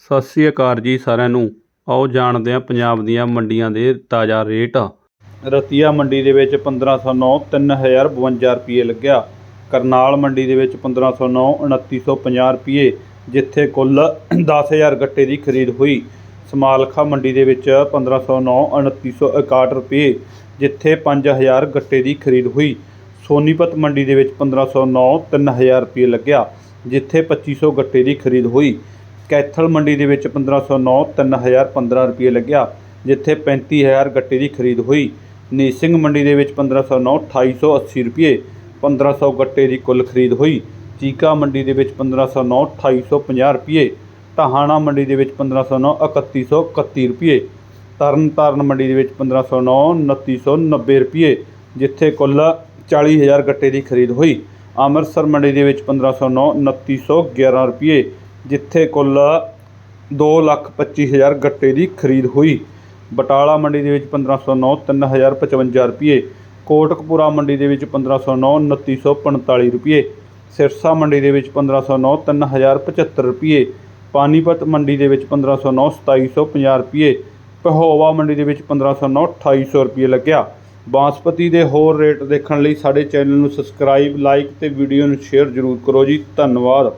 ਸਤਿ ਸ੍ਰੀ ਅਕਾਲ ਜੀ ਸਾਰਿਆਂ ਨੂੰ। ਆਓ ਜਾਣਦੇ ਹਾਂ ਪੰਜਾਬ ਦੀਆਂ ਮੰਡੀਆਂ ਦੇ ਤਾਜ਼ਾ ਰੇਟ। ਰਤੀਆ ਮੰਡੀ ਦੇ ਵਿੱਚ 1509 3052 ਰੁਪਏ ਲੱਗਿਆ। ਕਰਨਾਲ ਮੰਡੀ ਦੇ ਵਿੱਚ 1509 2950 ਰੁਪਏ, ਜਿੱਥੇ ਕੁੱਲ 10000 ਗੱਟੇ ਦੀ ਖਰੀਦ ਹੋਈ। ਸਮਾਲਖਾ ਮੰਡੀ ਦੇ ਵਿੱਚ 1509 2961 ਰੁਪਏ, ਜਿੱਥੇ 5000 ਗੱਟੇ ਦੀ ਖਰੀਦ ਹੋਈ। ਸੋਨੀਪਤ ਮੰਡੀ ਦੇ ਵਿੱਚ 1509 3000 ਰੁਪਏ ਲੱਗਿਆ, ਜਿੱਥੇ 2500 ਗੱਟੇ ਦੀ ਖਰੀਦ ਹੋਈ। ਕੈਥਲ ਮੰਡੀ ਦੇ ਵਿੱਚ 1509 3015 ਰੁਪਏ ਲੱਗਿਆ, ਜਿੱਥੇ 35000 ਗੱਟੇ ਦੀ ਖਰੀਦ ਹੋਈ। ਨੀਸਿੰਗ ਮੰਡੀ ਦੇ ਵਿੱਚ 1509 2880 ਰੁਪਏ 1500 ਗੱਟੇ ਦੀ ਕੁੱਲ ਖਰੀਦ ਹੋਈ। ਚੀਕਾ ਮੰਡੀ ਦੇ ਵਿੱਚ 1509 2850 ਰੁਪਏ ਟਹਾਣਾ ਮੰਡੀ ਦੇ ਵਿੱਚ 1509 3131 ਰੁਪਏ, ਤਰਨਤਾਰਨ ਮੰਡੀ ਦੇ ਵਿੱਚ 1509 2990 ਰੁਪਏ, ਜਿੱਥੇ ਕੁੱਲ 40000 ਗੱਟੇ ਦੀ ਖਰੀਦ ਹੋਈ। ਅੰਮ੍ਰਿਤਸਰ ਮੰਡੀ ਦੇ ਵਿੱਚ 1509 2911 ਰੁਪਏ ਜਿੱਥੇ ਕੁੱਲ 225000 ਗੱਟੇ ਦੀ ਖਰੀਦ ਹੋਈ। ਬਟਾਲਾ ਮੰਡੀ ਦੇ ਵਿੱਚ 1509 3055 ਰੁਪਏ। ਕੋਟਕਪੂਰਾ ਮੰਡੀ ਦੇ ਵਿੱਚ 1509 2945 ਰੁਪਏ। ਸਿਰਸਾ ਮੰਡੀ ਦੇ ਵਿੱਚ 1509 3075 ਰੁਪਏ। ਪਾਨੀਪਤ ਮੰਡੀ ਦੇ ਵਿੱਚ 1509 2750 ਰੁਪਏ। ਪਹੋਵਾ ਮੰਡੀ ਦੇ ਵਿੱਚ 1509 2800 ਰੁਪਏ ਲੱਗਿਆ। ਬਾਂਸਪਤੀ ਦੇ ਹੋਰ ਰੇਟ ਦੇਖਣ ਲਈ ਸਾਡੇ ਚੈਨਲ ਨੂੰ ਸਬਸਕ੍ਰਾਈਬ, ਲਾਈਕ ਤੇ ਵੀਡੀਓ ਨੂੰ ਸ਼ੇਅਰ ਜ਼ਰੂਰ ਕਰੋ ਜੀ। ਧੰਨਵਾਦ।